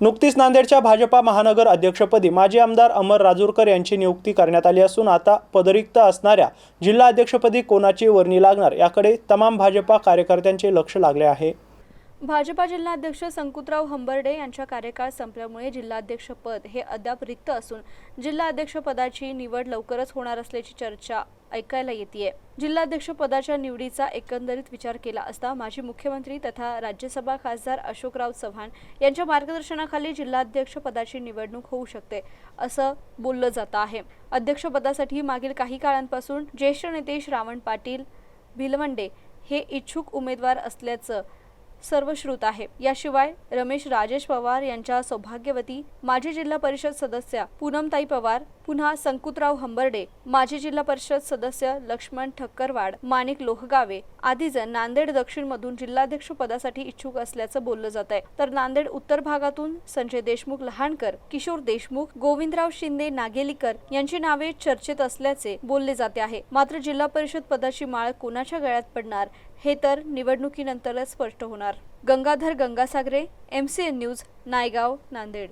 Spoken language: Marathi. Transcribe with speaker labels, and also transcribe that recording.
Speaker 1: नुकतीच नांदेडच्या भाजपा महानगर अध्यक्षपदी माजी आमदार अमर राजूरकर यांची नियुक्ती करण्यात आली असून आता पदरिक्त असणाऱ्या जिल्हा अध्यक्षपदी कोणाची वर्णी लागणार याकडे तमाम भाजपा कार्यकर्त्यांचे लक्ष लागले आहे.
Speaker 2: भाजपा जिल्हाध्यक्ष संकुतराव हंबर्डे यांच्या कार्यकाळ संपल्यामुळे जिल्हाध्यक्षपद हे अद्याप रिक्त असून जिल्हाध्यक्षपदाची निवड लवकरच होणार असल्याची चर्चा ऐकायला येते जिल्हाध्यक्षपदाच्या निवडीचा एकंदरीत विचार केला असता माजी मुख्यमंत्री तथा राज्यसभा खासदार अशोकराव चव्हाण यांच्या मार्गदर्शनाखाली जिल्हाध्यक्षपदाची निवडणूक होऊ शकते असं बोललं जात आहे. अध्यक्षपदासाठी मागील काही काळांपासून ज्येष्ठ नेते श्रावण पाटील भिलवंडे हे इच्छुक उमेदवार असल्याचं सर्वश्रुत आहे. याशिवाय रमेश राजेश पवार यांच्या सौभाग्यवती माजी जिल्हा परिषद सदस्या पूनमताई पवार पुन्हा संकुतराव हंबर्डे माजी जिल्हा परिषद सदस्य लक्ष्मण ठक्करवाड माणिक लोहगावे आदी जण नांदेड दक्षिण मधून जिल्हाध्यक्ष पदासाठी इच्छुक असल्याचं बोललं जात आहे. तर नांदेड उत्तर भागातून संजय देशमुख लहानकर किशोर देशमुख गोविंदराव शिंदे नागेलीकर यांची नावे चर्चेत असल्याचे बोलले जाते आहे. मात्र जिल्हा परिषद पदाची माळ कोणाच्या गळ्यात पडणार हे तर निवडणुकीनंतरच स्पष्ट होणार होणार Gangadhar Gangasagare M C N news Naigaon Nanded.